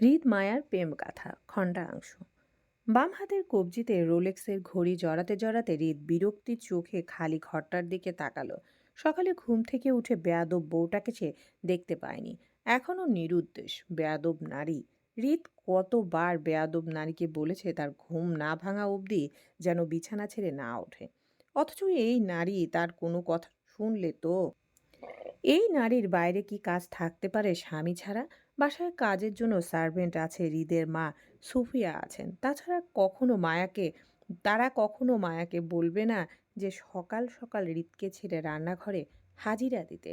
হৃদ মায়ার প্রেম গাথা খণ্ডাংশ। বাম হাতের কবজিতে রোলেক্সের ঘড়ি জড়াতে জড়াতে হৃদ বিরক্তি চোখে খালি ঘরটার দিকে তাকালো। সকালে ঘুম থেকে উঠে বেয়াদব বউটাকে সে দেখতে পায়নি। এখনও নিরুদ্দেশ, বেয়াদব নারী। হৃদ কতবার বেয়াদব নারীকে বলেছে তার ঘুম না ভাঙা অবধি যেন বিছানা ছেড়ে না ওঠে। অথচ এই নারী তার কোনো কথা শুনলে তো? এই নারীর বাইরে কি কাজ থাকতে পারে স্বামী ছাড়া? বাসায় কাজের জন্য সার্ভেন্ট আছে হৃদের মা সুফিয়া আছেন। তাছাড়া কখনো মায়াকে, তারা কখনো মায়াকে বলবে না যে সকাল সকাল হৃদকে ছেড়ে রান্নাঘরে হাজিরা দিতে।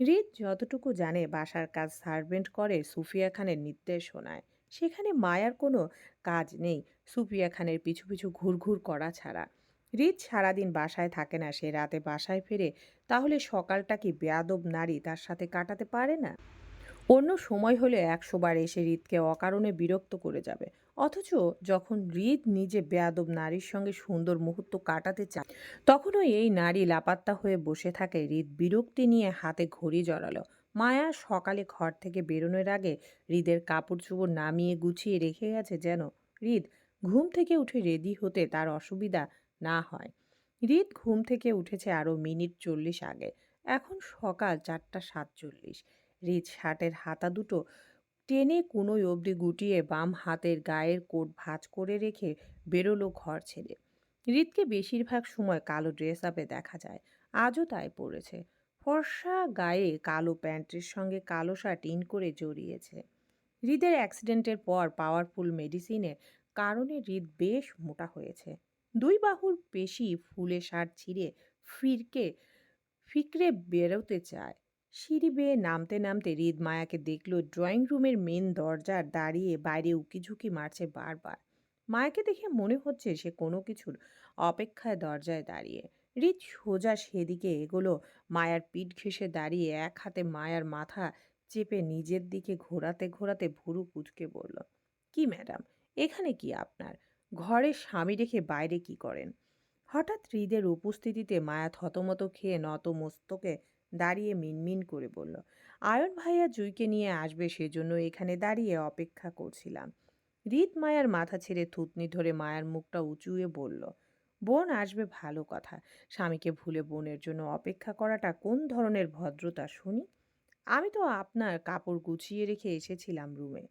হৃদ যতটুকু জানে বাসার কাজ সার্ভেন্ট করে সুফিয়া খানের নির্দেশ শোনায় সেখানে মায়ার কোনো কাজ নেই, সুফিয়া খানের পিছু পিছু ঘুরঘুর করা ছাড়া। হৃদ সারাদিন বাসায় থাকে না, সে রাতে বাসায় ফেরে, তাহলে সকালটা কি বেয়াদব নারী তার সাথে কাটাতে পারে না? অন্য সময় হলে একশো বার এসে হৃদকে অকারণে বিরক্ত করে যাবে। অথচ যখন হৃদ নিজে বেয়াদব নারীর সঙ্গে সুন্দর মুহূর্ত কাটাতে চায়, তখনও এই নারী লাপাত্তা হয়ে বসে থাকে হৃদ বিরক্তি নিয়ে হাতে ঘড়ি জড়ালো। মায়া সকালে ঘর থেকে বেরোনোর আগে হৃদের কাপড় চোপড় নামিয়ে গুছিয়ে রেখে গেছে যেন হৃদ ঘুম থেকে উঠে রেডি হতে তার অসুবিধা না হয়। হৃদ ঘুম থেকে উঠেছে আরও মিনিট চল্লিশ আগে। এখন সকাল চারটা সাতচল্লিশ। হৃদ শার্টের হাতা দুটো টেনে কুনোই অবধি গুটিয়ে বাম হাতের গায়ের কোট ভাঁজ করে রেখে বেরোলো ঘর ছেড়ে। হৃদকে বেশিরভাগ সময় কালো ড্রেস আপে দেখা যায়, আজও তাই পড়েছে ফর্সা গায়ে কালো প্যান্টের সঙ্গে কালো শার্ট ইন করে জড়িয়েছে। হৃদের অ্যাক্সিডেন্টের পর পাওয়ারফুল মেডিসিনের কারণে হৃদ বেশ মোটা হয়েছে। দুই বাহুর পেশি ফুলে শার্ট ছিঁড়ে ফিরকে, ফিকরে বেরোতে চায়। সিঁড়ি বেয়ে নামতে নামতে হৃদ মায়াকে দেখল ড্রয়িং রুমের মেন দরজার দাঁড়িয়ে বাইরে উকিঝুঁকি মারছে বারবার। মায়াকে দেখে মনে হচ্ছে সে কোনো কিছুর অপেক্ষায় দরজায় দাঁড়িয়ে। হৃদ সোজা সেদিকে এগোলো। মায়ার পিঠ ঘেঁষে দাঁড়িয়ে এক হাতে মায়ার মাথা চেপে নিজের দিকে ঘোরাতে ঘোরাতে ভুরু কুচকে বলল, কি ম্যাডাম, এখানে কি আপনার? ঘরে স্বামী রেখে বাইরে কি করেন? হঠাৎ হৃদের উপস্থিতিতে মায়া থতমত খেয়ে নত মস্তকে দাঁড়িয়ে মিনমিন করে বলল, আয়ন ভাইয়া জুইকে নিয়ে আসবে সেজন্য এখানে দাঁড়িয়ে অপেক্ষা করছিলাম। হৃদ মায়ার মাথা ছেড়ে থুতনি ধরে মায়ার মুখটা উঁচুয়ে বলল, বোন আসবে ভালো কথা। স্বামীকে ভুলে বোনের জন্য অপেক্ষা করাটা কোন ধরনের ভদ্রতা শুনি? আমি তো আপনার কাপড় গুছিয়ে রেখে এসেছিলাম রুমে।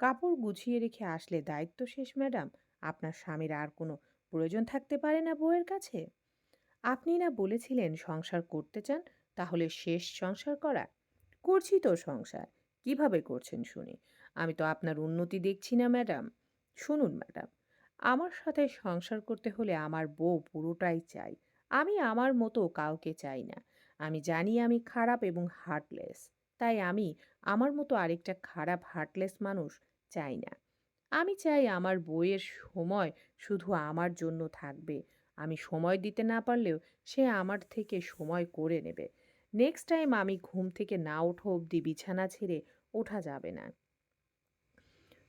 কাপড় গুছিয়ে রেখে আসলে দায়িত্ব শেষ, ম্যাডাম? আপনার স্বামীর আর কোনো প্রয়োজন থাকতে পারে না বউয়ের কাছে? আপনি না বলেছিলেন সংসার করতে চান? তাহলে শেষ সংসার করা? করছি তো সংসার। কীভাবে করছেন শুনি? আমি তো আপনার উন্নতি দেখছি না, ম্যাডাম। শুনুন, ম্যাডাম, আমার সাথে সংসার করতে হলে আমার বউ পুরোটাই চাই। আমি আমার মতো কাউকে চাই না। আমি জানি আমি খারাপ এবং হার্টলেস তাই আমি আমার মতো আরেকটা খারাপ হার্টলেস মানুষ চাই না। আমি চাই আমার বইয়ের সময় শুধু আমার জন্য থাকবে। আমি সময় দিতে না পারলেও সে আমার থেকে সময় করে নেবে। নেক্সট টাইম আমি ঘুম থেকে না ওঠা অবধি বিছানা ছেড়ে ওঠা যাবে না।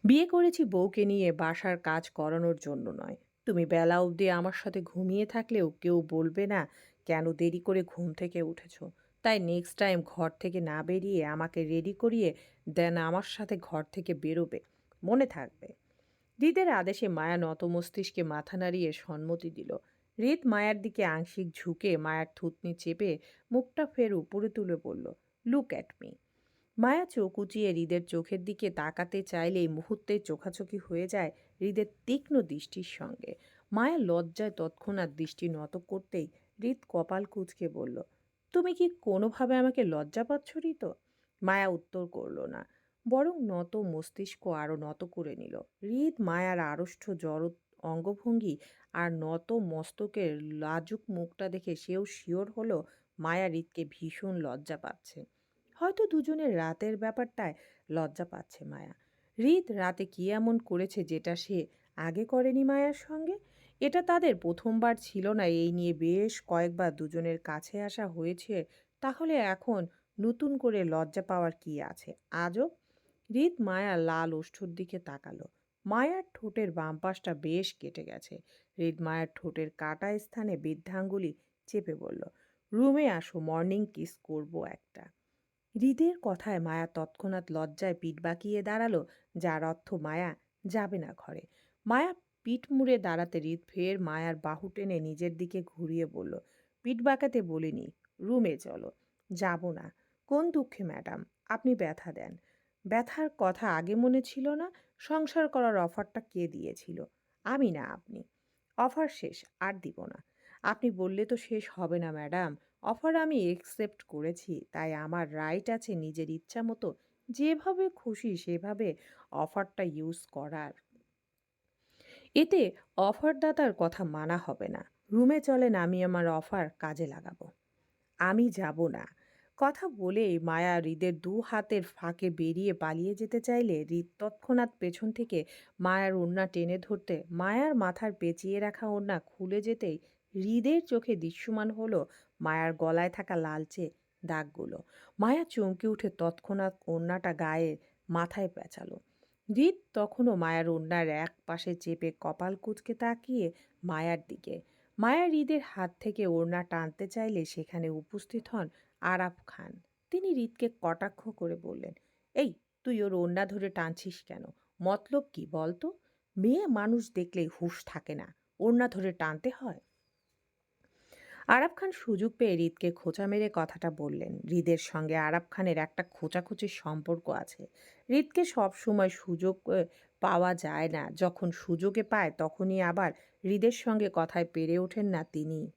বিয়ে করেছি বউকে নিয়ে বাসার কাজ করানোর জন্য নয়। তুমি বেলা অবধি আমার সাথে ঘুমিয়ে থাকলেও কেউ বলবে না, কেন দেরি করে ঘুম থেকে উঠেছো? তাই নেক্সট টাইম ঘর থেকে না বেরিয়ে আমাকে রেডি করিয়ে দেন আমার সাথে ঘর থেকে বেরোবে। মনে থাকবে। দিদের আদেশে মায়া নত মস্তিষ্কে মাথা নাড়িয়ে সম্মতি দিল। হৃদ মায়ার দিকে আংশিক ঝুঁকে মায়ার থুতনি চেপে মুখটা ফের উপরে তুলে বলল লুক অ্যাট মি মায়া চোখ উঁচিয়ে হৃদের চোখের দিকে তাকাতে চাইলেই মুহূর্তে চোখাচোখি হয়ে যায় হৃদের তীক্ষ্ণ দৃষ্টির সঙ্গে। মায়া লজ্জায় তৎক্ষণাৎ দৃষ্টি নত করতেই হৃদ কপাল কুচকে বলল, তুমি কি কোনোভাবে আমাকে লজ্জা পাচ্ছ ঋত মায়া উত্তর করল না, বরং নত মস্তিষ্ক আরও নত করে নিল। হৃদ মায়ার আড়ষ্ঠ জড় অঙ্গভঙ্গি আর নত মস্তকের লাজুক মুখটা দেখে সেও শিওর হলো মায়া হৃদকে ভীষণ লজ্জা পাচ্ছে। হয়তো দুজনের রাতের ব্যাপারটায় লজ্জা পাচ্ছে মায়া। হৃদ রাতে কি এমন করেছে যেটা সে আগে করেনি মায়ার সঙ্গে? এটা তাদের প্রথমবার ছিল না, এই নিয়ে বেশ কয়েকবার দুজনের কাছে আসা হয়েছে। তাহলে এখন নতুন করে লজ্জা পাওয়ার কি আছে? আজও? হৃদ মায়া লাল ওষ্ঠর দিকে তাকালো। মায়ার ঠোঁটের বাম পাশটা বেশ কেটে গেছে। হৃদ মায়ের ঠোঁটের কাটা স্থানে বৃদ্ধাঙ্গুলি চেপে বলল, রুমে আসো, মর্নিং কিস করব একটা। হৃদের কথায় মায়া তৎক্ষণাৎ লজ্জায় পিঠ বাঁকিয়ে দাঁড়াল, যার অর্থ মায়া যাবে না ঘরে। মায়া পিঠ মুড়ে দাঁড়াতে হৃদ ফের মায়ার বাহু টেনে নিজের দিকে ঘুরিয়ে বলল, পিঠ বাঁকাতে বলিনি, রুমে চলো। যাব না। কোন দুঃখে, ম্যাডাম? আপনি ব্যথা দেন। ব্যথার কথা আগে মনে ছিল না, সংসার করার অফারটা কে দিয়েছিল? আমি না আপনি। অফার শেষ, আর দিব না। আপনি বললে তো শেষ হবে না, ম্যাডাম। অফার আমি একসেপ্ট করেছি, তাই আমার রাইট আছে নিজের ইচ্ছা মতো যেভাবে খুশি সেভাবে অফারটা ইউজ করার। এতে অফারদাতার কথা মানা হবে না। রুমে চলেন, আমি আমার অফার কাজে লাগাবো। আমি যাব না। কথা বলেই মায়া হৃদের দু হাতের ফাঁকে বেরিয়ে পালিয়ে যেতে চাইলে, হৃদ তৎক্ষণাৎ পেছন থেকে মায়ার ওড়না টেনে ধরতে, মায়ার মাথার পেঁচিয়ে রাখা ওড়না খুলে যেতেই হৃদের চোখে দৃশ্যমান হলো মায়ার গলায় থাকা লালচে দাগগুলো। মায়া চমকে উঠে তৎক্ষণাৎ ওড়নাটা গায়ে মাথায় পেঁচালো। হৃদ তখনও মায়ার ওড়নার এক পাশে চেপে কপাল কুচকে তাকিয়ে মায়ার দিকে। মায়া হৃদের হাত থেকে ওড়না টানতে চাইলে সেখানে উপস্থিত হন আরাফ খান। তিনি হৃদকে কটাক্ষ করে বললেন, এই, তুই ওর ওড়না ধরে টানছিস কেন? মতলব কি বলতো? মেয়ে মানুষ দেখলেই হুঁশ থাকে না। ওড়না ধরে টানতে হয়? আরাফ খান সুযোগ পেয়ে হৃদকে খোঁচা মেরে কথাটা বললেন। হৃদের সঙ্গে আরাফ খানের একটা খোঁচাখুচির সম্পর্ক আছে। হৃদকে সব সময় সুযোগ পাওয়া যায় না। যখন সুযোগে পায়, তখনই আবার হৃদের সঙ্গে কথায় পেরে ওঠেন না তিনি।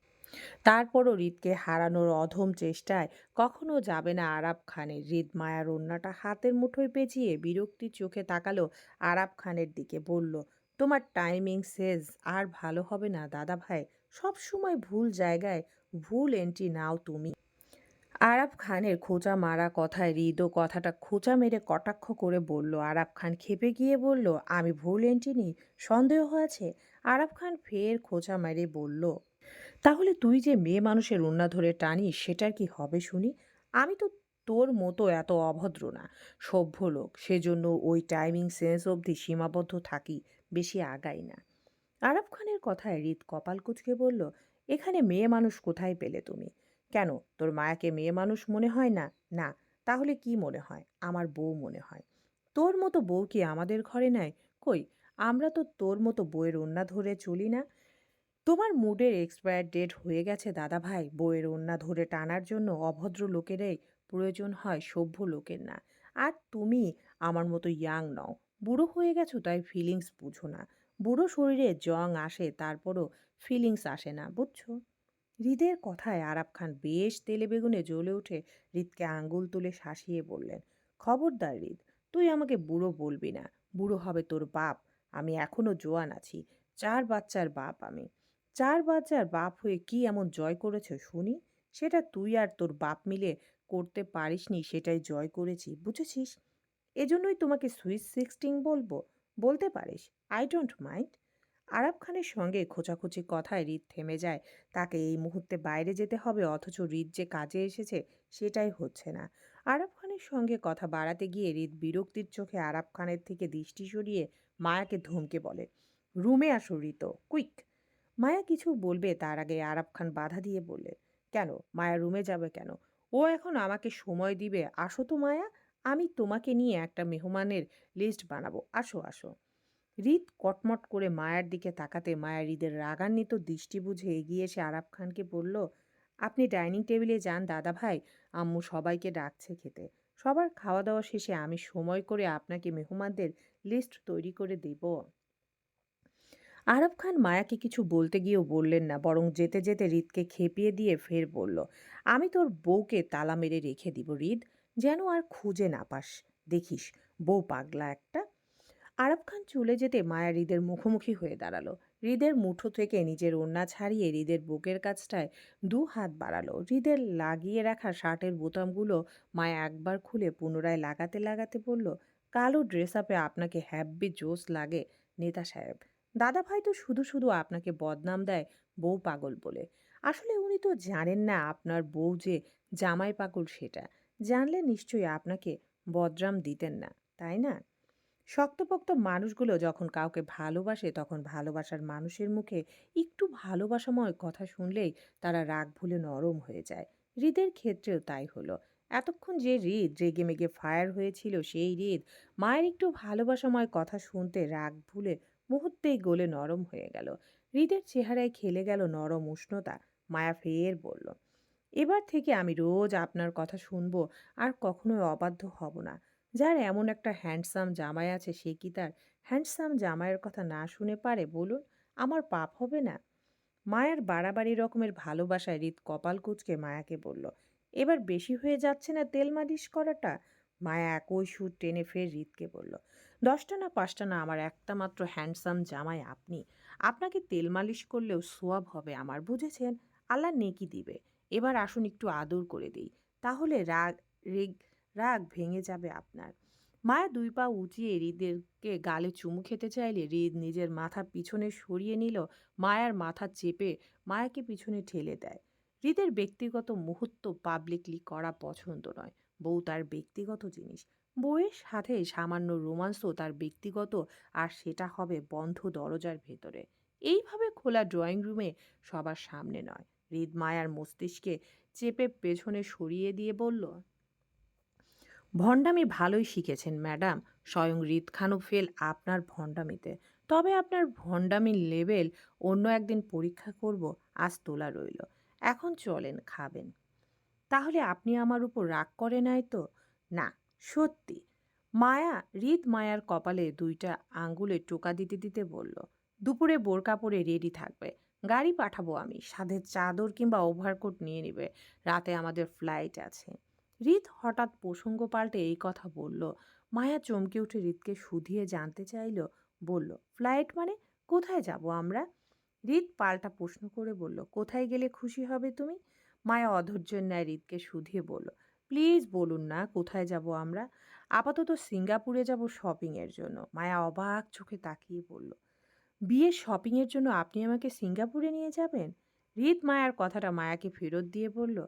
তারপরও হৃদকে হারানোর অধম চেষ্টায় কখনো যাবে না আরাব খানের। হৃদ মায়ার ওড়নাটা হাতের মুঠোয় পেঁচিয়ে বিরক্তি চোখে তাকালো আরাব খানের দিকে, বলল, তোমার টাইমিং সেজ আর ভালো হবে না দাদা ভাই। সব সময় ভুল জায়গায় ভুল এন্ট্রি নাও তুমি। আরাব খানের খোঁচা মারা কথায় হৃদও কথাটা খোঁচা মেরে কটাক্ষ করে বলল আরাব খান খেপে গিয়ে বলল, আমি ভুল এন্ট্রি নিই? সন্দেহ হয়েছে? আরাব খান ফের খোঁচা মেরে বলল তাহলে তুই যে মেয়ে মানুষের ওড়না ধরে টানিস, সেটার কি হবে শুনি? আমি তো তোর মতো এত অভদ্র না। সভ্য লোক, সেজন্য ওই টাইমিং সেন্স অবধি সীমাবদ্ধ থাকি, বেশি আগাই না। আরাফ খানের কথায় হৃদ কপাল কুচকে বলল, এখানে মেয়ে মানুষ কোথায় পেলে তুমি? কেন, তোর মায়াকে মেয়ে মানুষ মনে হয় না? না, তাহলে কি মনে হয়? আমার বউ মনে হয়। তোর মতো বউ কি আমাদের ঘরে নেয় কই, আমরা তো তোর মতো বউয়ের ওড়না ধরে চলি না? তোমার মুডের এক্সপায়ার ডেট হয়ে গেছে দাদা ভাই বইয়ের ওড়না ধরে টানার জন্য অভদ্র লোকেরাই প্রয়োজন হয় সভ্য লোকের না। আর তুমি আমার মতো ইয়াং নও। বুড়ো হয়ে গেছো তাই ফিলিংস বুঝো না। বুড়ো শরীরে জং আসে, তারপরও ফিলিংস আসে না, বুঝছ? হৃদের কথায় আরাব খান বেশ তেলে বেগুনে জ্বলে উঠে হৃদকে আঙ্গুল তুলে শাসিয়ে বললেন, খবরদার হৃদ, তুই আমাকে বুড়ো বলবি না। বুড়ো হবে তোর বাপ। আমি এখনও জোয়ান আছি। চার বাচ্চার বাপ আমি। চার বাচ্চার বাপ হয়ে কি এমন জয় করেছ শুনি? সেটা তুই আর তোর বাপ মিলে করতে পারিসনি সেটাই জয় করেছি, বুঝেছিস? এজন্যই তোমাকে সুইস সিক্সটিং বলব, বলতে পারিস? আই ডোন্ট মাইন্ড আরাব খানের সঙ্গে খোঁচাখুচি কথায় হৃদ থেমে যায়। তাকে এই মুহূর্তে বাইরে যেতে হবে, অথচ হৃদ যে কাজে এসেছে সেটাই হচ্ছে না। আরাব খানের সঙ্গে কথা বাড়াতে গিয়ে হৃদ বিরক্তির চোখে আরাব খানের থেকে দৃষ্টি সরিয়ে মায়াকে ধমকে বলে, রুমে আসো ঋত কুইক! মায়া কিছু বলবে? তার আগে আরাব খান বাধা দিয়ে বললে, কেন? মায়া রুমে যাবে কেন? ও এখন আমাকে সময় দিবে। আসো তো মায়া, আমি তোমাকে নিয়ে একটা মেহমানের লিস্ট বানাবো। আসো আসো। হৃদ কটমট করে মায়ার দিকে তাকাতে মায়া হৃদের রাগান্বিত দৃষ্টি বুঝে এগিয়ে এসে আরাব খানকে বলল, আপনি ডাইনিং টেবিলে যান দাদা ভাই, আম্মু সবাইকে ডাকছে খেতে। সবার খাওয়া দাওয়া শেষে আমি সময় করে আপনাকে মেহমানদের লিস্ট তৈরি করে দেব। আরব খান মায়াকে কিছু বলতে গিয়েও বললেন না, বরং যেতে যেতে হৃদকে খেপিয়ে দিয়ে ফের বলল, আমি তোর বউকে তালা মেরে রেখে দিব, হৃদ, যেন আর খুঁজে না পাস। দেখিস, বউ পাগলা একটা। আরব খান চলে যেতে মায়া হৃদের মুখোমুখি হয়ে দাঁড়াল। হৃদের মুঠো থেকে নিজের ওড়না ছাড়িয়ে হৃদের বুকের কাছটায় দু হাত বাড়ালো। হৃদের লাগিয়ে রাখা শার্টের বোতামগুলো মায়া একবার খুলে পুনরায় লাগাতে লাগাতে বলল, কালো ড্রেস আপে আপনাকে হ্যাব্বি জোস লাগে নেতা সাহেব। দাদা ভাই তো শুধু শুধু আপনাকে বদনাম দেয় বউ পাগল বলে। আসলে উনি তো জানেন না আপনার বউ যে জামাই পাগল সেটা। জানলে নিশ্চয়ই আপনাকে বদরাম দিতেন না, তাই না? শক্তপোক্ত মানুষগুলো যখন কাউকে ভালোবাসে, তখন ভালোবাসার মানুষের মুখে একটু ভালোবাসাময় কথা শুনলেই তারা রাগ ভুলে নরম হয়ে যায়। হৃদের ক্ষেত্রেও তাই হলো। এতক্ষণ যে হৃদ রেগে মেগে ফায়ার হয়েছিল, সেই হৃদ মায়ের একটু ভালোবাসাময় কথা শুনতে রাগ ভুলে মুহূর্তেই গলে নরম হয়ে গেল। হৃদের চেহারায় খেলে গেল নরম উষ্ণতা। মায়া ফের বলল, এবার থেকে আমি রোজ আপনার কথা শুনব আর কখনোই অবাধ্য হব না। যার এমন একটা হ্যান্ডসাম জামাই আছে সে কি তার? হ্যান্ডসাম জামাইয়ের কথা না শুনে পারে বলুন, আমার পাপ হবে না? মায়ার বাড়াবাড়ি রকমের ভালোবাসায় হৃদ কপাল কুচকে মায়াকে বলল, এবার বেশি হয়ে যাচ্ছে না তেল মালিশ করাটা? মায়া একই সুর টেনে ফের হৃদকে বলল, দশটা না পাঁচটা না আমার একটা মাত্র হ্যান্ডসাম জামাই আপনি। আপনাকে তেল মালিশ করলেও সোয়াব হবে আমার, বুঝেছেন? আল্লাহ নেকি দিবে। এবার আসুন একটু আদর করে দিই, তাহলে রাগ, রেগ, রাগ ভেঙে যাবে আপনার। মায়া দুই পা উঁচিয়ে হৃদেরকে গালে চুমু খেতে চাইলে হৃদ নিজের মাথা পিছনে সরিয়ে নিল, মায়ার মাথা চেপে মায়াকে পিছনে ঠেলে দেয়। হৃদের ব্যক্তিগত মুহূর্ত পাবলিকলি করা পছন্দ নয়। বউ তার ব্যক্তিগত জিনিস। বউয়ের সাথে সামান্য রোমান্সও তার ব্যক্তিগত, আর সেটা হবে বন্ধ দরজার ভেতরে। এইভাবে খোলা ড্রয়িং রুমে সবার সামনে নয়। হৃদ মায়ার মস্তিষ্কে চেপে পেছনে সরিয়ে দিয়ে বলল, ভণ্ডামি ভালোই শিখেছেন, ম্যাডাম। স্বয়ং হৃদ খানও ফেল আপনার ভণ্ডামিতে। তবে আপনার ভণ্ডামির লেভেল অন্য একদিন পরীক্ষা করব। আজ তোলা রইল। এখন চলেন, খাবেন। তাহলে আপনি আমার উপর রাগ করে নাই তো? না, সত্যি। মায়া, হৃদ মায়ার কপালে দুইটা আঙ্গুলে টোকা দিতে দিতে বলল, দুপুরে বোরকা পরে রেডি থাকবে। গাড়ি পাঠাবো আমি, সাথে চাদর কিংবা ওভারকোট নিয়ে নেবে। রাতে আমাদের ফ্লাইট আছে। হৃদ হঠাৎ প্রসঙ্গ পাল্টে এই কথা বলল। মায়া চমকে উঠে হৃদকে শুধিয়ে জানতে চাইল, বলল ফ্লাইট মানে? কোথায় যাব আমরা? হৃদ পাল্টা প্রশ্ন করে বলল, কোথায় গেলে খুশি হবে তুমি? মায়া অধৈর্যের ন্যায় হৃদকে শুধিয়ে বলল, প্লিজ বলুন না, কোথায় যাব আমরা? আপাতত সিঙ্গাপুরে যাব শপিংয়ের জন্য। মায়া অবাক চোখে তাকিয়ে বলল বিয়ের শপিংয়ের জন্য আপনি আমাকে সিঙ্গাপুরে নিয়ে যাবেন? হৃদ মায়ার কথাটা মায়াকে ফেরত দিয়ে বলল,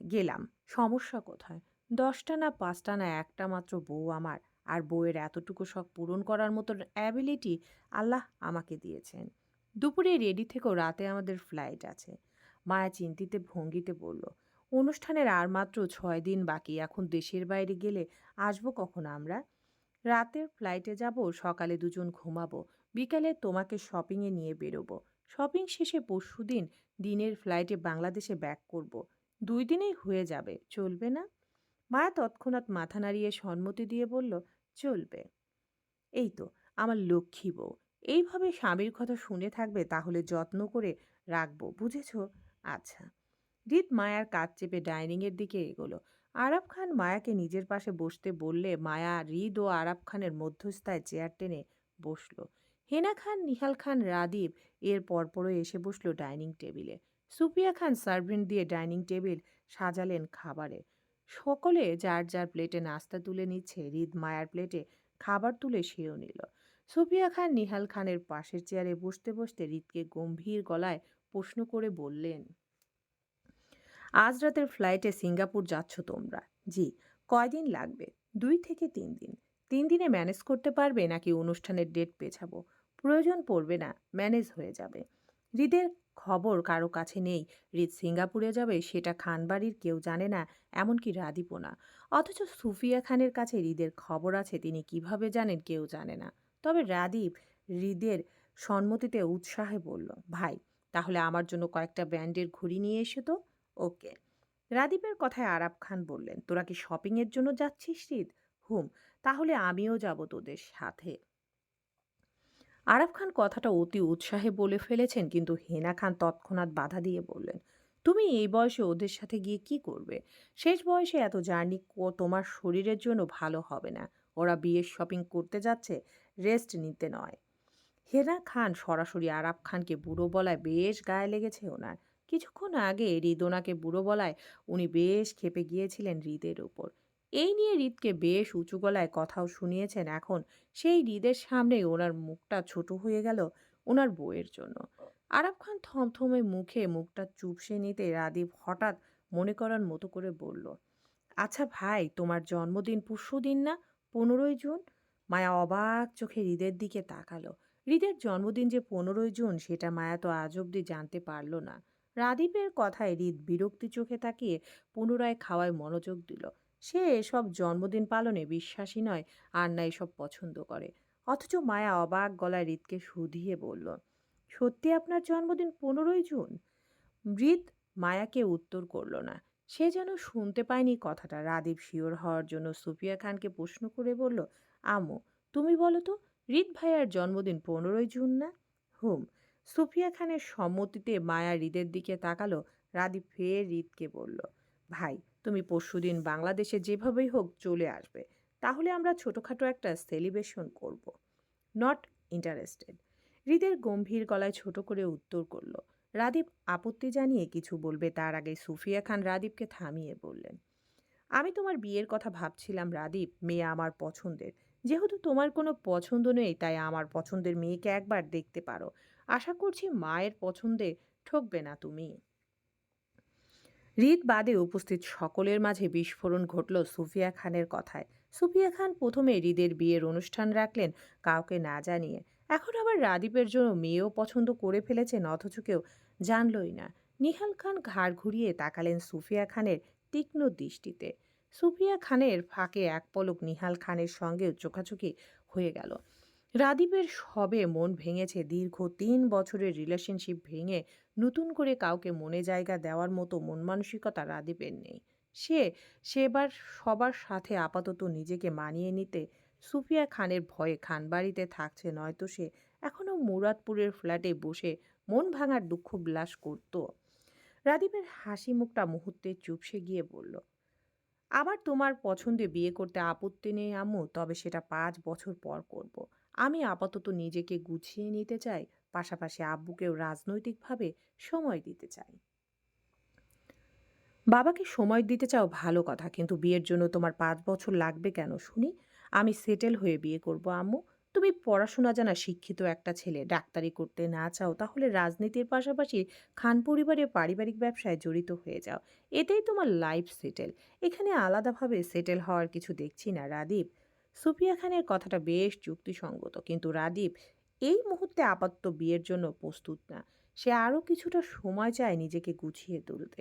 গেলাম, সমস্যা কোথায়? দশটা না পাঁচটা না একটা মাত্র বউ আমার, আর বউয়ের এতটুকু শখ পূরণ করার মতো অ্যাবিলিটি আল্লাহ আমাকে দিয়েছেন। দুপুরে রেডি থেকেও রাতে আমাদের ফ্লাইট আছে। মায়া চিন্তিতে ভঙ্গিতে বলল, অনুষ্ঠানের আর মাত্র ছয় দিন বাকি, এখন দেশের বাইরে গেলে আসব কখন আমরা? রাতের ফ্লাইটে যাব, সকালে দুজন ঘুমাবো, বিকালে তোমাকে শপিংয়ে নিয়ে বেরোবো। শপিং শেষে পরশুদিন দিনের ফ্লাইটে বাংলাদেশে ব্যাক করব। দুই দিনেই হয়ে যাবে, চলবে না? মায়া তৎক্ষণাৎ মাথা নাড়িয়ে সম্মতি দিয়ে বলল, চলবে। এই তো, আমার লক্ষ্মী বউ, এইভাবে স্বামীর কথা শুনে থাকবে তাহলে যত্ন করে রাখব, বুঝেছ? আচ্ছা। হৃদ মায়ার কাজ চেপে ডাইনিংয়ের দিকে এগোলো। আরাব খান মায়াকে নিজের পাশে বসতে বললে মায়া রিদ ও আরাব খানের মধ্যস্থায় চেয়ার টেনে বসল। হেনা খান, নিহাল খান, রাদীপ এর পরপরই এসে বসল ডাইনিং টেবিলে। সুপিয়া খান সার্ভেন্ট দিয়ে ডাইনিং টেবিল সাজালেন খাবারে। সকলে যার যার প্লেটে নাস্তা তুলে নিচ্ছে, রিদ মায়ার প্লেটে খাবার তুলে সেও নিল। সুপিয়া খান, নিহাল খানের পাশের চেয়ারে বসতে বসতে হৃদকে গম্ভীর গলায় প্রশ্ন করে বললেন, আজ রাতের ফ্লাইটে সিঙ্গাপুর যাচ্ছ তোমরা? জি, কয়দিন লাগবে? দুই থেকে তিন দিন। তিন দিনে ম্যানেজ করতে পারবে নাকি অনুষ্ঠানের ডেট পেছাবো? প্রয়োজন পড়বে না ম্যানেজ হয়ে যাবে। হৃদের খবর কারও কাছে নেই। হৃদ সিঙ্গাপুরে যাবে, সেটা খানবাড়ির কেউ জানে না, এমনকি রাদীপও না। অথচ সুফিয়া খানের কাছে হৃদের খবর আছে, তিনি কীভাবে জানেন কেউ জানে না। তবে রাদীপ হৃদের সম্মতিতে উৎসাহে বলল, ভাই তাহলে আমার জন্য কয়েকটা ব্র্যান্ডের ঘড়ি নিয়ে এসে তো। ওকে। রাদীপের কথায় আরাব খান বললেন, তোরা কি শপিংয়ের জন্য যাচ্ছিস হৃদ হুম, তাহলে আমিও যাব তোদের সাথে। আরাফ খান কথাটা অতি উৎসাহে বলে ফেলেছেন, কিন্তু হেনা খান তৎক্ষণাৎ বাধা দিয়ে বললেন, তুমি এই বয়সে ওদের সাথে গিয়ে কি করবে? শেষ বয়সে এত জার্নি তোমার শরীরের জন্য ভালো হবে না। ওরা বিয়ের শপিং করতে যাচ্ছে রেস্ট নিতে নয়। হেনা খান সরাসরি আরাব খানকে বুড়ো বলায় বেশ গায়ে লেগেছে ওনার। কিছুক্ষণ আগে হৃদোনাকে বুড়ো বলায় উনি বেশ খেপে গিয়েছিলেন হৃদের উপর। এই নিয়ে হৃদকে বেশ উঁচু গলায় কথাও শুনিয়েছেন এখন। সেই হৃদের সামনে ওনার মুখটা ছোট হয়ে গেল ওনার বউয়ের জন্য। আরাব খান থমথমে মুখে মুখটা চুপসে নিতে রাদীপ হঠাৎ মনে করার মতো করে বলল আচ্ছা ভাই, তোমার জন্মদিন পরশু দিন না? পনেরোই জুন? মায়া অবাক চোখে হৃদের দিকে তাকালো। হৃদের জন্মদিন যে পনেরোই জুন, সেটা মায়া তো আজ অব্দি জানতে পারল না। রাদীপের কথায় হৃদ বিরক্তি চোখে তাকিয়ে পুনরায় খাওয়ায় মনোযোগ দিল। সে এসব জন্মদিন পালনে বিশ্বাসী নয়, আর না এসব পছন্দ করে। অথচ মায়া অবাক গলায় হৃদকে শুধিয়ে বলল, সত্যি আপনার জন্মদিন পনেরোই জুন? হৃদ মায়াকে উত্তর করল না। সে যেন শুনতে পায়নি কথাটা। রাদীপ শিওর হওয়ার জন্য সুফিয়া খানকে প্রশ্ন করে বলল আমু তুমি বলো তো হৃদ ভাইয়ার জন্মদিন পনেরোই জুন না? হুম, সুফিয়া খানের সম্মতিতে মায়া হৃদের দিকে তাকালো রাদীপ ফের হৃদকে বলল, ভাই, তুমি পরশুদিন বাংলাদেশে যেভাবেই হোক চলে আসবে, তাহলে আমরা ছোটোখাটো একটা সেলিব্রেশন করব। Not interested. হৃদের গম্ভীর গলায় ছোট করে উত্তর করল, রাদীপ আপত্তি জানিয়ে কিছু বলবে? তার আগে সুফিয়া খান রাদীপকে থামিয়ে বললেন, আমি তোমার বিয়ের কথা ভাবছিলাম রাদীপ, মেয়ে আমার পছন্দের যেহেতু তোমার কোনো পছন্দ নেই, তাই আমার পছন্দের মেয়েকে একবার দেখতে পারো। আশা করছি মায়ের পছন্দে ঠকবে না তুমি। হৃদ বাদে উপস্থিত সকলের মাঝে বিস্ফোরণ ঘটল সুফিয়া খানের কথায়। সুফিয়া খান প্রথমে হৃদের বিয়ের অনুষ্ঠান রাখলেন কাউকে না জানিয়ে। এখন আবার রাদীপের জন্য মেয়েও পছন্দ করে ফেলেছেন, অথচ কেউ জানলই না। নিহাল খান ঘাড় ঘুরিয়ে তাকালেন সুফিয়া খানের তীক্ষ্ণ দৃষ্টিতে। সুফিয়া খানের ফাঁকে এক পলক নিহাল খানের সঙ্গেও চোখাচোখি হয়ে গেল। রাদীপের সবে মন ভেঙেছে দীর্ঘ তিন বছরের রিলেশনশিপ ভেঙে নতুন করে কাউকে মনে জায়গা দেওয়ার মতো মন মানসিকতা রাদীপের নেই। সে, সেবার, সবার সাথে আপাতত নিজেকে মানিয়ে নিতে সুফিয়া খানের ভয়ে খানবাড়িতে থাকছে, নয়তো সে এখনও মুরাদপুরের ফ্ল্যাটে বসে মন ভাঙার দুঃখ বিলাস করত। রাদীপের হাসি মুখটা মুহূর্তে চুপসে গিয়ে বলল আবার তোমার পছন্দে বিয়ে করতে আপত্তি নেই আম্মু, তবে সেটা পাঁচ বছর পর করব। আমি আপাতত নিজেকে গুছিয়ে নিতে চাই, পাশাপাশি আব্বুকেও রাজনৈতিকভাবে সময় দিতে চাই। বাবাকে সময় দিতে চাও ভালো কথা, কিন্তু বিয়ের জন্য তোমার পাঁচ বছর লাগবে কেন শুনি? আমি সেটেল হয়ে বিয়ে করব আম্মু। তুমি পড়াশোনা জানা শিক্ষিত একটা ছেলে, ডাক্তারি করতে না চাও তাহলে রাজনীতির পাশাপাশি খান পরিবারের পারিবারিক ব্যবসায় জড়িত হয়ে যাও। এতেই তোমার লাইফ সেটেল এখানে আলাদাভাবে সেটেল হওয়ার কিছু দেখছি না, রাদীপ। সুফিয়া খানের কথাটা বেশ যুক্তিসঙ্গত, কিন্তু রাদীপ, এই মুহূর্তে আপাতত বিয়ের জন্য প্রস্তুত না। সে আরও কিছুটা সময় চায় নিজেকে গুছিয়ে তুলতে।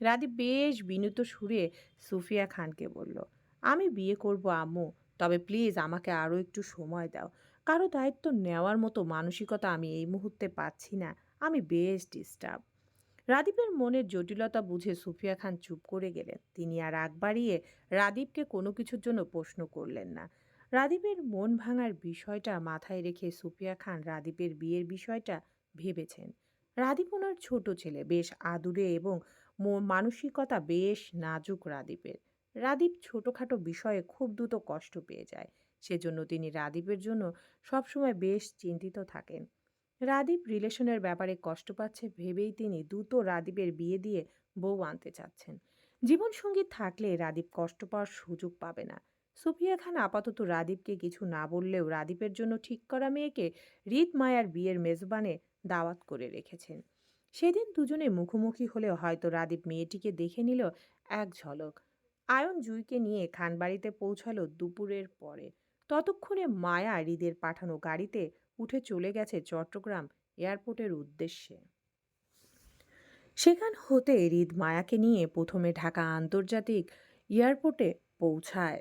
রাদীপ বেশ বিনীত সুরে সুফিয়া খানকে বলল, আমি বিয়ে করব, আম্মু। তবে প্লিজ আমাকে আরও একটু সময় দাও। কারও দায়িত্ব নেওয়ার মতো মানসিকতা আমি এই মুহূর্তে পাচ্ছি না। আমি বেশ ডিস্টার্ব রাদীপের মনের জটিলতা বুঝে সুফিয়া খান চুপ করে গেলেন। তিনি আর আগ বাড়িয়ে রাদীপকে কোনো কিছুর জন্য প্রশ্ন করলেন না। রাদীপের মন ভাঙার বিষয়টা মাথায় রেখে সুফিয়া খান রাদীপের বিয়ের বিষয়টা ভেবেছেন। রাদীপ ওনার ছোট ছেলে, বেশ আদুরে এবং মানসিকতা বেশ নাজুক রাদীপের। রাদীপ ছোটোখাটো বিষয়ে খুব দ্রুত কষ্ট পেয়ে যায়। সেজন্য তিনি রাদীপের জন্য সবসময় বেশ চিন্তিত থাকেন। রাদীপ রিলেশনের ব্যাপারে কষ্ট পাচ্ছে ভেবেই তিনি দ্রুত রাদীপের বিয়ে দিয়ে বউ আনতে চাচ্ছেন। জীবনসঙ্গী থাকলে রাদীপ কষ্ট পাওয়ার সুযোগ পাবে না। সুফিয়া খান আপাতত রাদীপকে কিছু না বললেও রাদীপের জন্য ঠিক করা মেয়েকে রিত মায়ার বিয়ের মেজবানে দাওয়াত করে রেখেছেন। সেদিন দুজনে মুখোমুখি হলেও হয়তো রাদীপ মেয়েটিকে দেখে নিল এক ঝলক। আয়ন জুইকে নিয়ে খানবাড়িতে পৌঁছালো দুপুরের পরে। ততক্ষণে মায়া হৃদের পাঠানো গাড়িতে উঠে চলে গেছে চট্টগ্রাম এয়ারপোর্টের উদ্দেশ্যে। সেখান হতে হৃদ মায়াকে নিয়ে প্রথমে ঢাকা আন্তর্জাতিক এয়ারপোর্টে পৌঁছায়।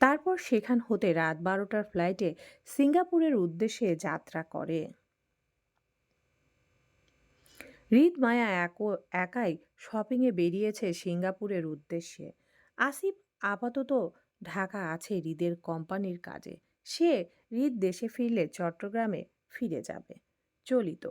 তারপর সেখান হতে রাত বারোটার ফ্লাইটে সিঙ্গাপুরের উদ্দেশ্যে যাত্রা করে। হৃদ মায়া একাই শপিংয়ে বেরিয়েছে সিঙ্গাপুরের উদ্দেশ্যে। আসিফ আপাতত ঢাকা আছে হৃদের কোম্পানির কাজে। সে হৃদ দেশে ফিরলে চট্টগ্রামে ফিরে যাবে। চলিত